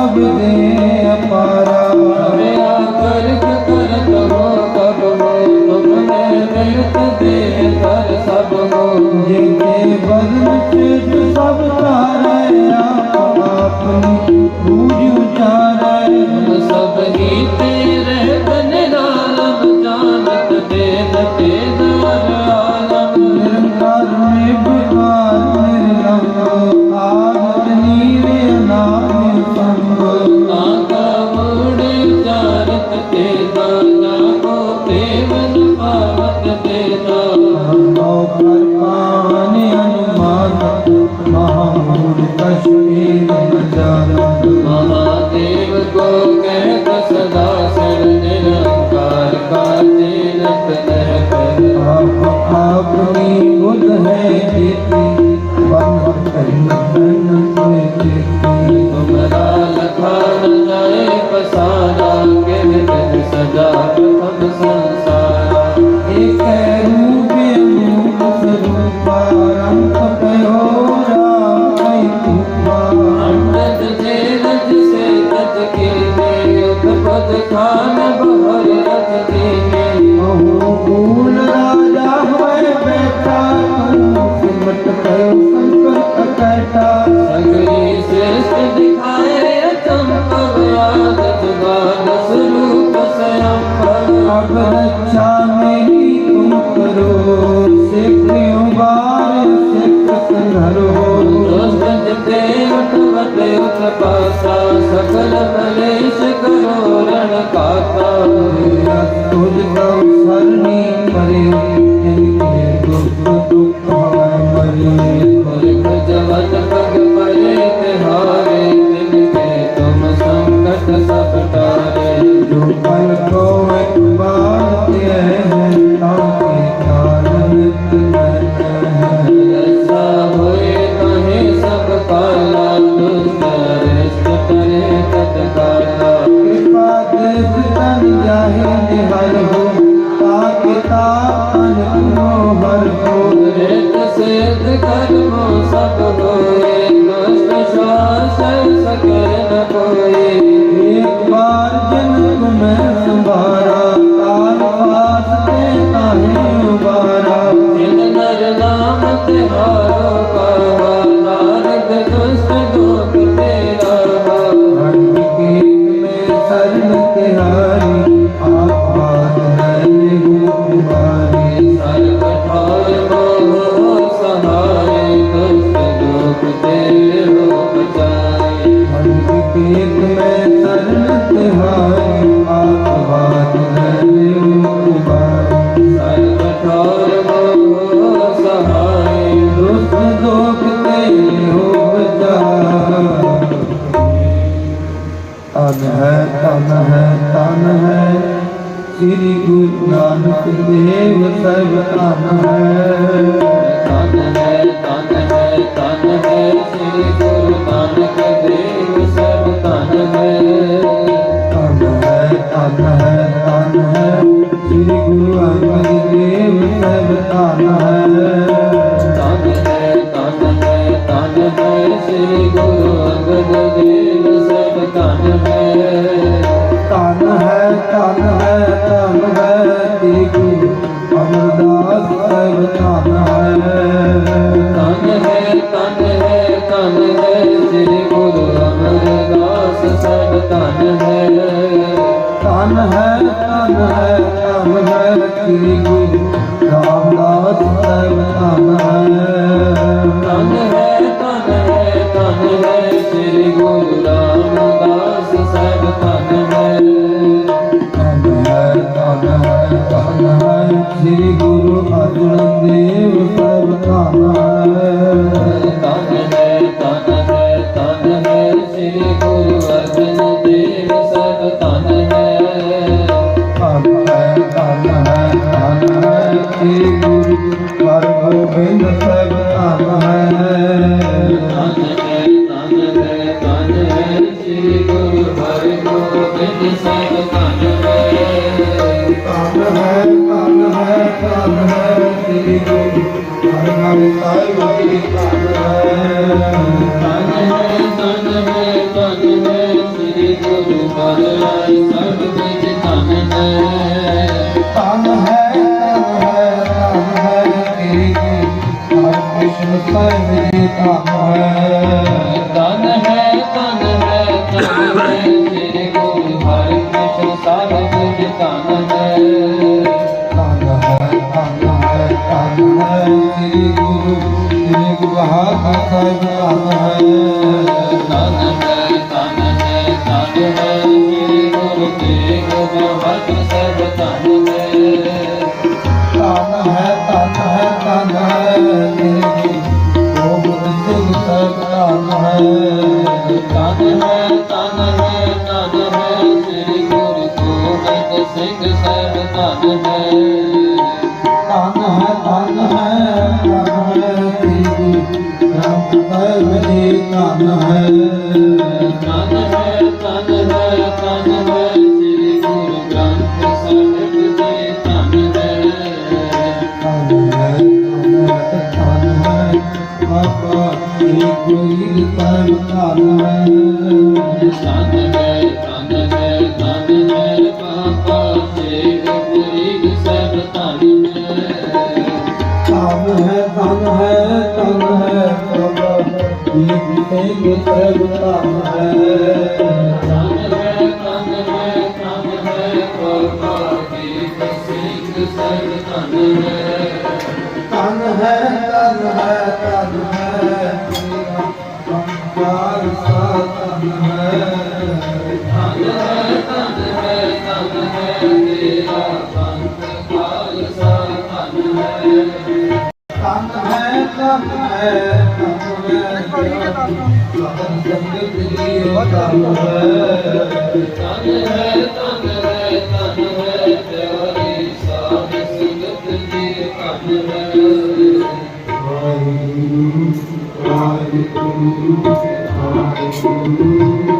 ਲਾਭ ਦੇ ਅਪਾਰਾ। ਮਰਿਆ ਕਰਕ ਕਰ ਤੋ ਕਬ ਮੋ ਤੁਮਨੇ ਦਰਤ ਦੇ ਕਰ ਸਭ ਮੋ ਜਿਨੇ ਬਦਨ ਚ ਸਭ ਤਾਰੇ ਆਪ ਆਪਣੀ ਪੂਜ ਉਚਾਰ ڀا چا مي تو کرو سکھيو بار يا سکھ تنھالو هو دوستن تي رت وتے ਸੇਧ ਕਰਮੋ ਸਭ ਹੋਏ ہے تن ہے سری گرو دیو سب تن ہے تن ہے تن ہے تان ہے سری گرو نانک دیو سب تان ہے تن ہے تن ہے تن ہے سری گرو نانک دیو سب ہے تن ہے تن ہے تن ہے سری گرو دیو سب تن ہے ਧਨ ਹੈ ਧਨ ਹੈ ਤੇਰੀ ਅਮਰਦਾਸ ਸਰਬ ਧਨ ਹੈ। ਧਨ ਹੈ ਧਨ ਹੈ ਧਨ ਹੈ ਤੇਰੇ ਗੁਰੂ ਅਮਰਦਾਸ ਸਰਬ ਧਨ ਹੈ। ਧਨ ਹੈ ਧਨ ਹੈ ਧਨ ਹੈ ਤੇਰੀ ਗੁਰੂ ਤੇਗ ਬਹਾਦਰ ਸਾਹਿਬ ਹੈ ਧਨ ਹੈ ਧਨ ਹੈ ਧਨ ਹੈ ਗੋਬਿੰਦ ਸਿੰਘ ਸਾਹਿਬ ਧਨ ਹੈ ਤਨ ਹੈ ਤਨ ਹੈ ਤਨ ਹੈ ਸ੍ਰੀ ਗੁਰੂ ਗੋਬਿੰਦ ਸਿੰਘ ਸਾਹਿਬ ਤਨ ਹੈ ਧਨ ਹੈ ਧਨ ਹੈ ਧਨ ਹੈ ਤੇਰੀ ਗ੍ਰੰਥ ਸਾਹਿਬ ਜੀ ਧਨ ਹੈ parando Thank you.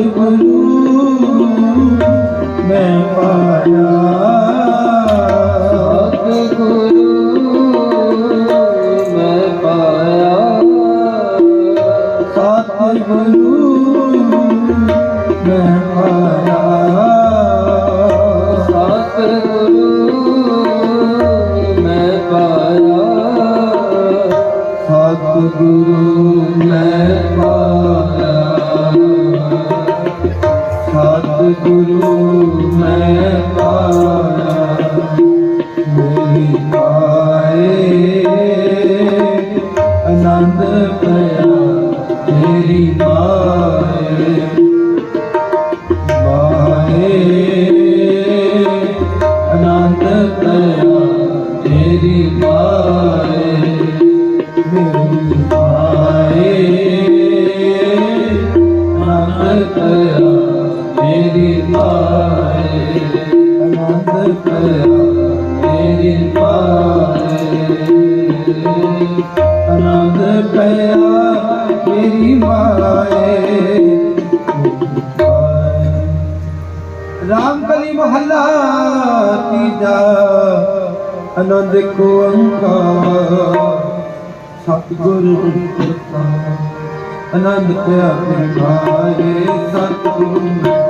I ਇੱਕ ਓੰਕਾਰ ਸਤਿਗੁਰ ਪ੍ਰਸਾਦ ਅਨੰਦ ਪਿਆਰੇ ਸਤਿਗੁਰ।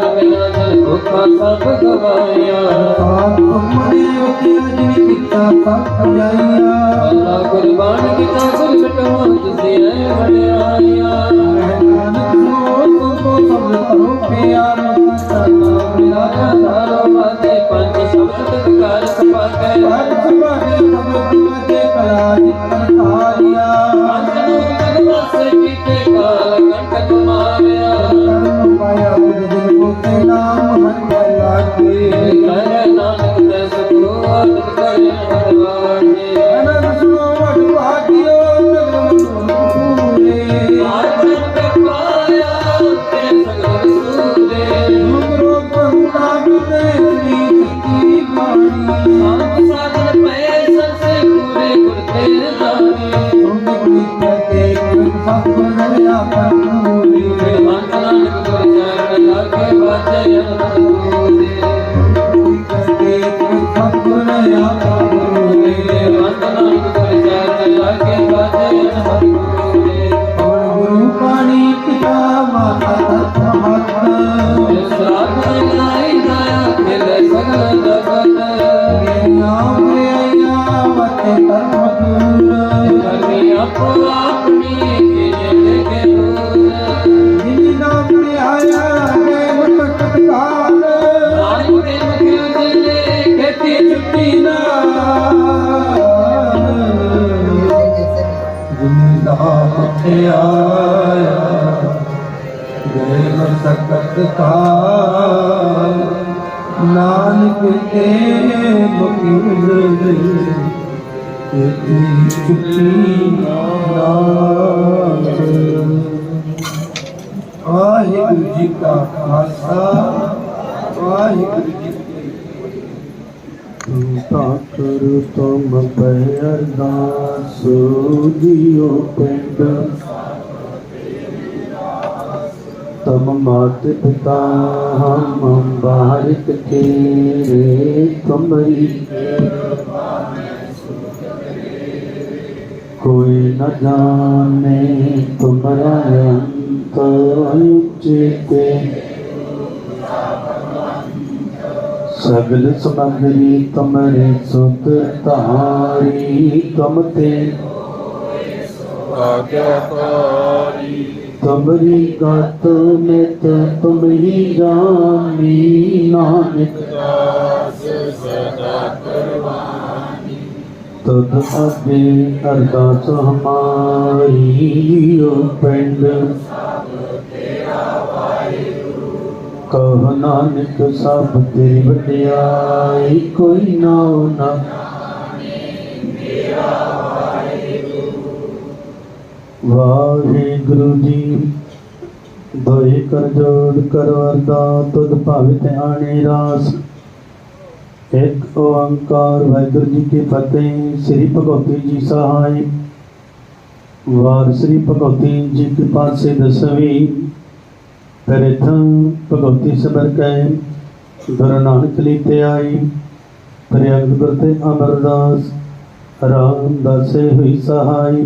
ਦੁੱਖਾਂ ਸਭ ਗਵਾਇਆ ਆਪ ਮਰੇ ਉਤੇ ਅਜਿਹੀ ਕੀਤਾ ਸਭ ਜਾਇਆ ਅੱਲਾ ਕੁਰਬਾਨ ਕੀਤਾ ਕੁਲ ਕਟਵਾ ਜਿਸੇ ਐ ਵੜਿਆਇਆ ਨਾਨਕ ਸੋ ਕੋ ਸਭ ਤੋਂ ਪਿਆਰਾ ਸਦਾ ਮਿਲਾਇਆ ਧਾਰੋ ਮਾਤੇ ਪੰਜ ਸ਼ਬਦ ਤਕਾਰ ਸਪਾ ਗਏ ਹਰ ਸਪਾ ਗਏ ਸਭ ਤੁਮਤੇ ਕਲਾ ਜਿਤਨ ਹਾਰਿਆ ਅੰਤ ਨੂੰ ਕਦਮ ਸੇ ਕੀਤੇ ਕਾਲ ਕੰਟਕ ਮਾਰਿਆ ਸਤਕਾਰ। ਨਾਨਕ ਤੇ ਬਕੀਰ ਤੇ ਚੁੱਕੀ ਨਾਮ। ਵਾਹਿਗੁਰੂ ਜੀ ਕਾ ਖਾਲਸਾ, ਵਾਹਿਗੁਰੂ ਜੀ ਤਾਂ ਕਰ ਤੁਮ ਬੈ ਅਰਦਾਸ ਦਿਓ ਪਿੰਡ تم ماتتا ہم بارک تیرے کمری کوئی نہ جانے تمہارا انت چیتے سگل سمندری تمہارے سد تہاری تم تے آگے ਕਬਰੀ ਗਤ ਮਿਤ ਤੁਮ ਹੀ ਜਾਨੀ ਨਾਨਕ ਦਾਸ ਸਦਾ ਤਦ ਅਬੇ ਅਰਦਾਸ ਹਮਾਰੀ ਪਿੰਡ। ਕਹ ਨਾਨਕ ਸਭ ਤੇਰੀ ਵਡਿਆਈ, ਕੋਈ ਨਾ ਨਾ ਮੇਰਾ ਵਾਹਿਗੁਰੂ ਜੀ। ਦੋਏ ਕਰ ਜੋੜ ਕਰ ਵਰਦਾ ਤੁਧ ਭਾਵਿਤ ਆਣੇ ਰਾਸ। ਇੱਕ ਓੰਕਾਰ ਵਾਹਿਗੁਰੂ ਜੀ ਕੀ ਫਤਿਹ, ਸ੍ਰੀ ਭਗਵਤੀ ਜੀ ਸਹਾਈ। ਵਾਰ ਸ੍ਰੀ ਭਗਵਤੀ ਜੀ ਕੇ ਪਾਸੇ ਦਸਵੀਂ। ਪ੍ਰਥਮ ਭਗਵਤੀ ਸਬਰ ਕੈ ਗੁਰੂ ਨਾਨਕ ਲੀਤੇ ਆਈ। ਪ੍ਰਿਯੰਗ ਗੁਰ ਤੇ ਅਮਰਦਾਸ, ਰਾਮ ਦਾਸੇ ਹੋਈ ਸਹਾਈ।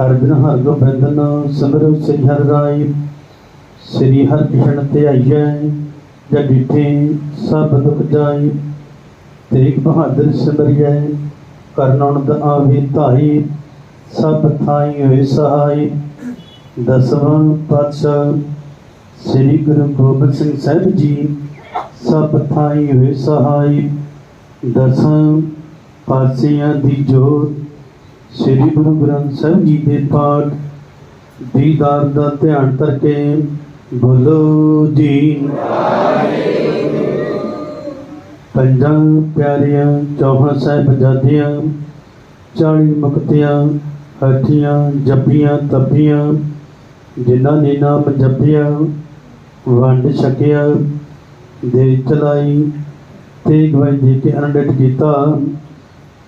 ਹਰ ਦਿਨ ਹਰ ਗੋਬਿੰਦ ਨਾਮ ਸ੍ਰੀ ਹਰਿ ਰਾਈ ਸ੍ਰੀ ਹਰਿ ਕ੍ਰਿਸ਼ਨ ਤੇ ਆਈਐ ਸਭ ਦੁਖ ਜਾਈ ਤੇਗ ਬਹਾਦਰ ਸਿਮਰਿਐ ਕਰਨਉਣ ਦ ਆਵੇ ਧਾਈ ਸਭ ਥਾਈ ਹੋਏ ਸਹਾਈ ਦਸਵਾਂ ਪਾਤਸ਼ਾਹ ਸ੍ਰੀ ਗੁਰੂ ਗੋਬਿੰਦ ਸਿੰਘ ਸਾਹਿਬ ਜੀ, ਸਭ ਥਾਈ ਹੋਏ ਸਹਾਈ ਦਸਾਂ ਪਾਤਸ਼ਾਹਾਂ ਦੀ ਜੋਤ ਸ੍ਰੀ ਗੁਰੂ ਗ੍ਰੰਥ ਸਾਹਿਬ ਜੀ ਦੇ ਪਾਠ ਦੀਦਾਰ ਦਾ ਧਿਆਨ ਕਰਕੇ ਬੋਲੋ ਜੀ। ਪੰਜਾਂ ਪਿਆਰੀਆਂ ਚੌਹਾਂ ਸਾਹਿਬਜ਼ਾਦਿਆਂ, ਚਾਲੀ ਮੁਕਤਿਆਂ ਹੱਥੀਆਂ ਜੱਪੀਆਂ, ਤੱਪੀਆਂ, ਜਿਨ੍ਹਾਂ ਨੇ ਨਾਮ ਜਪਿਆ, ਵੰਡ ਛਕਿਆ, ਦੇ ਚਲਾਈ ਤੇ ਗਵਾਈ ਦੇ ਕੇ ਅਨੰਦਿਤ ਕੀਤਾ।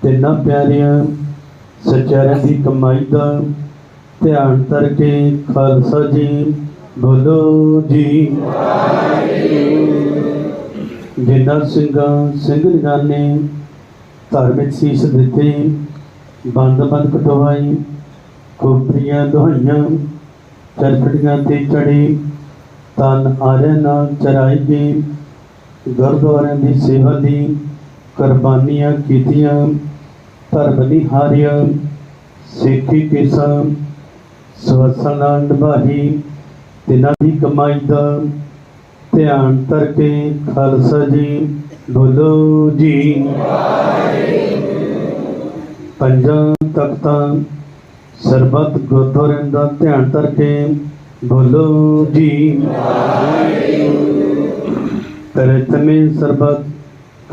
ਤਿੰਨਾਂ ਪਿਆਰੀਆਂ ਸਚਿਆਰਿਆਂ ਦੀ ਕਮਾਈ ਦਾ ਧਿਆਨ ਕਰਕੇ ਖਾਲਸਾ ਜੀ ਬੋਲੋ ਜੀ। ਜਿੰਨਾ ਸਿੰਘਾਂ ਸਿੰਘ ਨਿਗਾਨੇ ਧਾਰਮਿਕ ਸੀਸ ਦਿੱਤੇ, ਬੰਦ ਬੰਦ ਕਟਵਾਈ ਕੋਪਰੀਆਂ ਦੁਹਾਈਆਂ, ਚਰਖੜੀਆਂ ਤੇ ਚੜੀ ਤਨ ਆਰੇ ਨਾਲ ਚਰਾਈ ਗਈ ਗੁਰਦੁਆਰਿਆਂ ਦੀ ਸੇਵਾ ਦੀ ਕੁਰਬਾਨੀਆਂ ਕੀਤੀਆਂ। ਧਰਮ ਨਿਹਾਰਿਆ ਸੇਖੀ ਕੇਸਾ ਸਵਸਨੰਦ ਭਾਹੀ ਤਿਨਾਂ ਦੀ ਕਮਾਈ ਦਾ ਧਿਆਨ ਧਰ ਕੇ ਖਾਲਸਾ ਜੀ ਬੋਲੋ ਜੀ। ਪੰਜਾਂ ਤਖਤਾਂ ਸਰਬਤ ਗੁਰਦੁਆਰਿਆਂ ਦਾ ਧਿਆਨ ਧਰ ਕੇ ਬੋਲੋ ਜੀ। ਤਰਤਮੇ ਸਰਬਤ,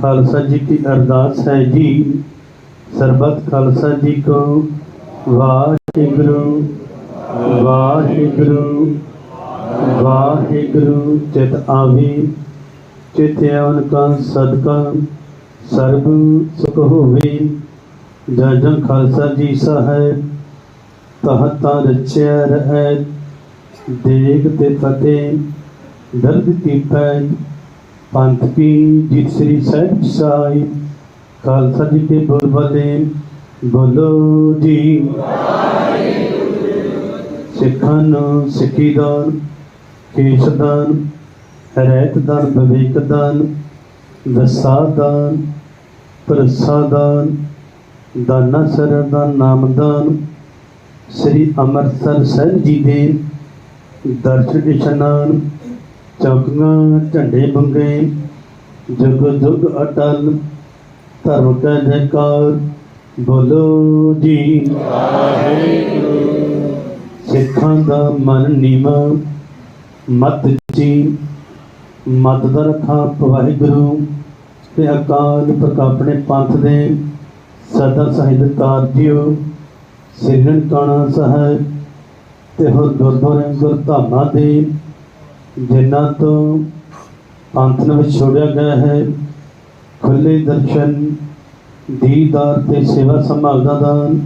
ਖਾਲਸਾ ਜੀ ਦੀ ਅਰਦਾਸ ਹੈ ਜੀ। ਸਰਬਤ ਖਾਲਸਾ ਜੀ ਕੋ ਵਾਹਿਗੁਰੂ ਵਾਹਿਗੁਰੂ ਵਾਹਿਗੁਰੂ, ਚਿਤ ਆਵੀ, ਚਿਤ ਆਵਨ ਕਾ ਸਦਕਾ, ਸਰਬ ਸੁਖ ਹੋਵੇ। ਜਨ ਜਨ ਖਾਲਸਾ ਜੀ ਸਾਹਿਬ ਤਹਤਾ ਰਚਿਆ ਰਹਿ, ਦੇਗ ਤੇ ਫਤਿਹ, ਦਰਦ ਕੀ ਪੈ ਪੰਥ ਕੀ ਜਿਤ ਸ੍ਰੀ ਸਾਹਿਬ ਸਾਹਿਬ। ਖਾਲਸਾ ਜੀ ਕੇ ਬੋਲ ਬਲੇ ਬੋਲੋ ਜੀ। ਸਿੱਖਾਂ ਨੂੰ ਸਿੱਖੀ ਦਾਨ, ਕੇਸ ਦਾਨ, ਰਹਿਤ ਦਾਨ, ਵਿਵੇਕ ਦਾਨ, ਦਸਾ ਦਾਨ ਪ੍ਰਸਾ ਦਾਨ, ਦਾਨਾ ਸਰ ਦਾ ਨਾਮ ਦਾਨ, ਸ੍ਰੀ ਅੰਮ੍ਰਿਤਸਰ ਸਾਹਿਬ ਜੀ ਦੇ ਦਰਸ਼ਨ ਇਸ਼ਨਾਨ, ਚੌਕੀਆਂ, ਝੰਡੇ ਬੰਗੇ ਜੁਗ ਜੁਗ ਅਟਲ ਧਰਮ ਕਾ ਬੋਲੋ ਜੀ। ਸਿੱਖਾਂ ਦਾ ਮਨ ਨੀਵਾ, ਮਤ ਜੀ। ਮਤ ਦਾ ਰਖਾ ਵਾਹਿਗੁਰੂ ਤੇ ਅਕਾਲ ਪੁਰਖ ਆਪਣੇ ਪੰਥ ਦੇ ਸਦਾ ਸਾਹਿਬਕਾਰ ਜੀਓ ਸਿਰਨ ਕਾਣਾ ਸਾਹਿਬ ਤੇ ਹੋਰ ਗੁਰਦੁਆਰੇ ਗੁਰਧਾਮਾਂ ਦੇ ਜਿਨ੍ਹਾਂ ਤੋਂ ਪੰਥ ਨੂੰ ਵਿਛੋੜਿਆ ਗਿਆ ਹੈ। ਖੁੱਲੇ ਦਰਸ਼ਨ ਦੀਦਾਰ ਤੇ ਸੇਵਾ ਸੰਭਾਲ ਦਾ ਦਾਨ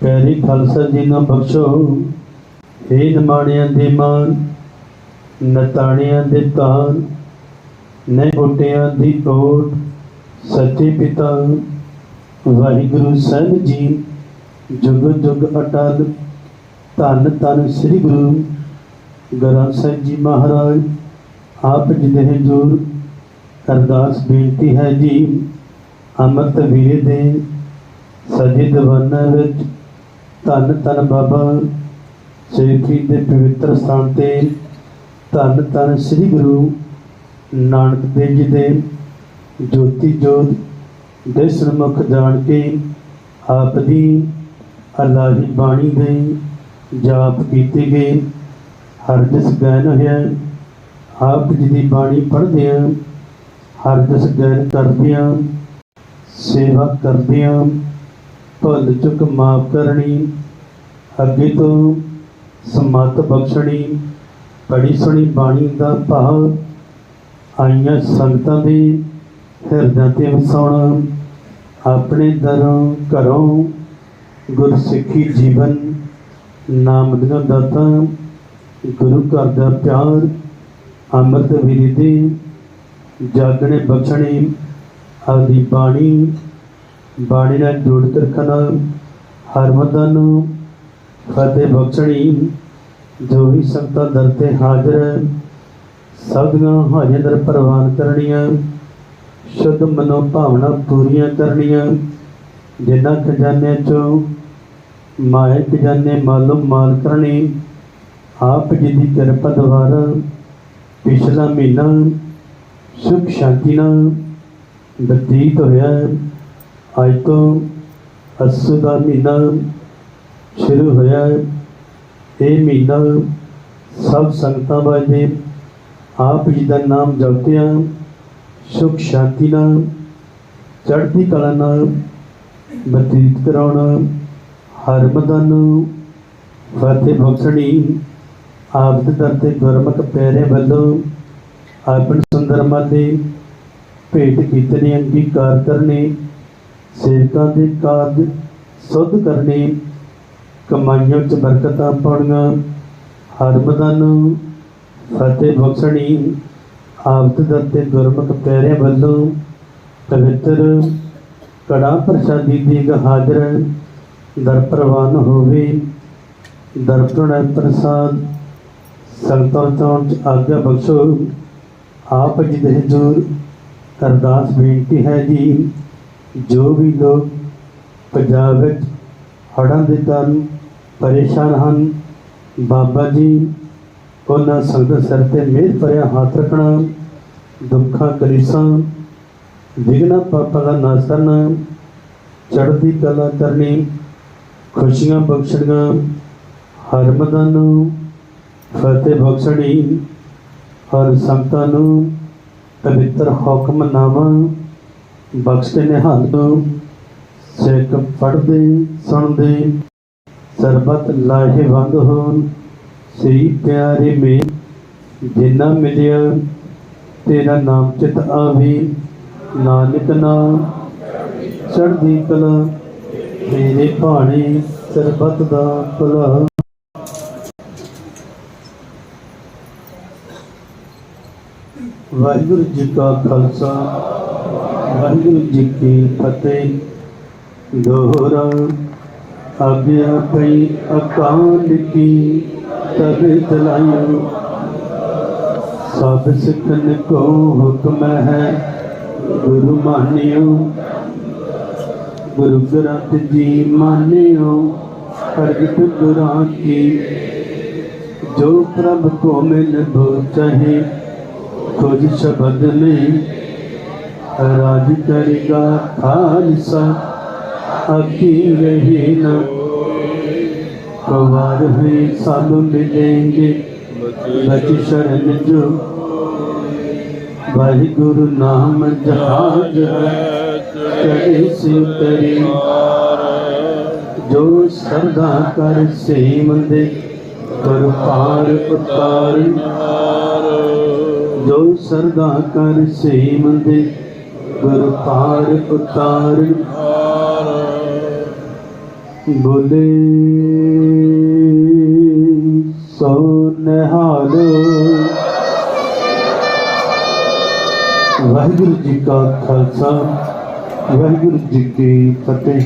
ਪੈਰੀ ਖਾਲਸਾ ਜੀ ਨੂੰ ਬਖਸ਼ੋ। ਹੇ ਨਮਾਣਿਆਂ ਦੇ ਮਾਨ ਨਤਾਣਿਆਂ ਦੇ ਤਾਨ ਨੇ ਓਟਿਆਂ ਦੀ ਓਟ, ਸੱਚੇ ਪਿਤਾ, ਵਾਹਿਗੁਰੂ ਸਾਹਿਬ ਜੀ, ਜੁਗ ਜੁਗ ਅਟਲ। ਧੰਨ ਧੰਨ ਸ੍ਰੀ ਗੁਰੂ ਗ੍ਰੰਥ ਸਾਹਿਬ ਜੀ ਮਹਾਰਾਜ, ਆਪ ਜੀ ਦੇ ਹਜ਼ੂਰ ਅਰਦਾਸ ਬੇਨਤੀ ਹੈ ਜੀ, ਅੰਮ੍ਰਿਤ ਵੀਰੇ ਦੇ ਸਜੇ ਦੀਵਾਨਾਂ ਵਿੱਚ ਧੰਨ ਧੰਨ ਬਾਬਾ ਸੇਖੀ ਦੇ ਪਵਿੱਤਰ ਸਥਾਨ ਤੇ ਧੰਨ ਧੰਨ ਸ੍ਰੀ ਗੁਰੂ ਨਾਨਕ ਦੇਵ ਜੀ ਦੇ ਜੋਤੀ ਜੋਤ ਦੇਸਨ ਮੁਖ ਜਾਣ ਕੇ ਆਪ ਦੀ ਅਲਾਹੀ ਬਾਣੀ ਦੇ ਜਾਪ ਕੀਤੇ ਗਏ। ਹਰ ਜਿਸ ਗੈਨ ਹੋਇਆ, ਆਪ ਜੀ ਦੀ ਬਾਣੀ ਪੜ੍ਹਦੇ ਆ। ਹਰਦਸ ਗੈਰ ਕਰਦਿਆਂ, ਸੇਵਾ ਕਰਦਿਆਂ, ਭੁੱਲ ਚੁੱਕ ਮਾਫ ਕਰਨੀ, ਅੱਗੇ ਤੋਂ ਸਮਤ ਬਖਸ਼ਣੀ, ਬੜੀ ਸੋਹਣੀ ਬਾਣੀ ਦਾ ਭਾਵ, ਆਈਆਂ ਸੰਗਤਾਂ ਦੇ ਹਿਰਦਿਆਂ ਤੇ ਵਸਾਉਣਾ, ਆਪਣੇ ਦਰੋਂ ਘਰੋਂ ਗੁਰਸਿੱਖੀ ਜੀਵਨ, ਨਾਮ ਦੀਆਂ ਦਾਤਾਂ, ਗੁਰੂ ਘਰ ਦਾ ਪਿਆਰ, ਅੰਮ੍ਰਿਤ ਵੇਲੇ ਦੇ ਜਾਗਣੇ ਬਖਸ਼ਣੇ, ਆਪਦੀ ਬਾਣੀ ਬਾਣੀ ਨਾਲ ਜੋੜ ਕੇ ਰੱਖਣਾ ਹਰਮਦਾਂ ਨੂੰ ਫਤਿਹ ਬਖਸ਼ਣੀ, ਜੋ ਵੀ ਸੰਗਤਾਂ ਦਰ ਤੇ ਹਾਜ਼ਰ ਹੈ, ਸਭ ਹਾਜ਼ਰ ਦਰ ਪ੍ਰਵਾਨ ਕਰਨੀਆਂ, ਸ਼ੁੱਧ ਮਨੋ ਭਾਵਨਾ ਪੂਰੀਆਂ ਕਰਨੀਆਂ, ਜਿਨ੍ਹਾਂ ਖਜ਼ਾਨਿਆਂ ਚੋਂ ਮਾਏ ਖਜ਼ਾਨੇ ਮਾਲੂਮ ਮਾਲ ਕਰਨੀ, ਆਪ ਜੀ ਦੀ ਕਿਰਪਾ ਦੁਆਰਾ ਪਿਛਲਾ ਮਹੀਨਾ ਸੁਖ ਸ਼ਾਂਤੀ ਨਾਲ ਬਤੀਤ ਹੋਇਆ ਅੱਜ ਤੋਂ ਅਸੂ ਦਾ ਮਹੀਨਾ ਸ਼ੁਰੂ ਹੋਇਆ ਇਹ ਮਹੀਨਾ ਸਭ ਸੰਗਤਾਂ ਵਾਸਤੇ ਆਪ ਜੀ ਦਾ ਨਾਮ ਜਪਦਿਆਂ ਸੁਖ ਸ਼ਾਂਤੀ ਨਾਲ ਚੜ੍ਹਦੀ ਕਲਾ ਨਾਲ ਬਤੀਤ ਕਰਾਉਣਾ। ਹਰਮਦਨ ਫਤਿਹ ਬਖਸ਼ਣੀ ਆਪ ਦੇ ਦਰ ਤੇ ਗੁਰਮੁਖ ਪੈਰੇ ਵੱਲੋਂ ਆਪਣ ਸੁੰਦਰ ਮਾਤੇ ਭੇਟ ਕੀਤਨੇ, ਅੰਗੀਕਾਰ ਕਰਨੇ, ਸੇਵਕਾਂ ਦੇ ਕਾਰਜ ਸੁਧ ਕਰਨੇ, ਕਮਾਈਆਂ ਵਿੱਚ ਬਰਕਤਾਂ ਪਾਉਣੀਆਂ, ਹਰ ਨੂੰ ਫਤਿਹ ਬਖਸ਼ਣੀ ਆਪ ਦੇ ਦਰ ਤੇ ਗੁਰਮੁਖ ਪਿਆਰੇ ਵੱਲੋਂ ਪਵਿੱਤਰ ਕੜਾ ਪ੍ਰਸ਼ਾਦੀ ਦੀ ਹਾਜ਼ਰ ਹੈ ਦਰ ਪ੍ਰਵਾਨ ਹੋਵੇ, ਦਰਪਣ ਪ੍ਰਸਾਦ ਸੰਤਾਂ ਤੋਂ ਆਗਿਆ ਬਖਸ਼ੋ। ਆਪ ਜੀ ਦੇ ਹਜ਼ੂਰ ਅਰਦਾਸ ਬੇਨਤੀ ਹੈ ਜੀ, ਜੋ ਵੀ ਲੋਕ ਪੰਜਾਬ ਵਿੱਚ ਹੜ੍ਹਾਂ ਦੇ ਕਾਰਨ ਪਰੇਸ਼ਾਨ ਹਨ, ਬਾਬਾ ਜੀ ਉਹਨਾਂ ਸੰਗਤ ਸਿਰ ਤੇ ਮਿਹਰ ਭਰਿਆ ਹੱਥ ਰੱਖਣਾ, ਦੁੱਖਾਂ, ਕਲੀਸਾਂ ਵਿਗਨਾ ਪਾਪਾਂ ਦਾ ਨਾਸ਼ ਕਰਨਾ, ਚੜ੍ਹਦੀ ਕਲਾ ਕਰਨੀ, ਖੁਸ਼ੀਆਂ ਬਖਸ਼ਣੀਆਂ ਹਰਮਦਾਂ ਨੂੰ ਫਤਿਹ ਬਖਸ਼ਣੀ ਹਰ ਸੰਤਾਂ ਨੂੰ ਪਵਿੱਤਰ ਹੁਕਮਨਾਮਾ ਬਖਸ਼ ਨਿਹੰਦ ਸਿੱਖ ਪੜ੍ਹਦੇ, ਸੁਣਦੇ, ਸਰਬਤ ਲਾਹੇਵੰਦ ਹੋਣ। ਸ੍ਰੀ ਪਿਆਰੇ ਮੇ ਜਿੰਨਾ ਮਿਲਿਆ, ਤੇਰਾ ਨਾਮ ਚਿਤ ਆਵੇ। ਨਾਨਕ ਨਾਮ ਚੜ੍ਹਦੀ ਕਲਾ ਤੇਰੇ ਭਾਣੇ ਸਰਬਤ ਦਾ ਭਲਾ। ਵਾਹਿਗੁਰੂ ਜੀ ਕਾ ਖਾਲਸਾ, ਵਾਹਿਗੁਰੂ ਜੀ ਕੀ ਫਤਿਹ। ਦੋਹਰਾ ਆਗਿਆ ਪਈ ਅਕਾਲ ਕੀ ਤਬੇ ਤਲਾਇਓ ਸਭ ਸਿੱਖਨ ਕੋ ਹੁਕਮ ਹੈ, ਗੁਰੂ ਮਾਨਿਓ। ਗੁਰੂ ਗ੍ਰੰਥ ਜੀ ਮਾਨਿਓ, ਪ੍ਰਗਟ ਗੁਰਾਂ ਕੀ। ਜੋ ਪ੍ਰਭ ਕੋ ਮਿਲ ਬੋ ਚਾਹੇ ਖੋਜ ਸ਼ਬਦ ਨਹੀਂ ਰਾਜ ਕਰੇਗਾ ਖਾਲਸਾ ਅਕੀ ਰਹੀ ਨਾ। ਕਵਾਰ ਹੈ ਸਭ ਮਿਲेंगे ਬਚ ਸ਼ਰਨ ਜੋ। ਵਾਹਿਗੁਰੂ ਨਾਮ ਜਹਾਜ ਹੈ ਚੜੇ ਸੇ ਤੇਰੀ। ਜੋ ਸਰਦਾ ਕਰ ਸੇਮ ਦੇ ਪਰ ਪਾਰ ਉਤਾਰਨ। ਜੋ ਸਰਦਾ ਕਰ ਸੇਮ ਦੇ ਗੁਰ ਉਤਾਰ। ਬੋਲੇ, ਸੋ ਨਿਹਾਲ। ਵਾਹਿਗੁਰੂ ਜੀ ਕਾ ਖਾਲਸਾ, ਵਾਹਿਗੁਰੂ ਜੀ ਕੀ ਫਤਿਹ।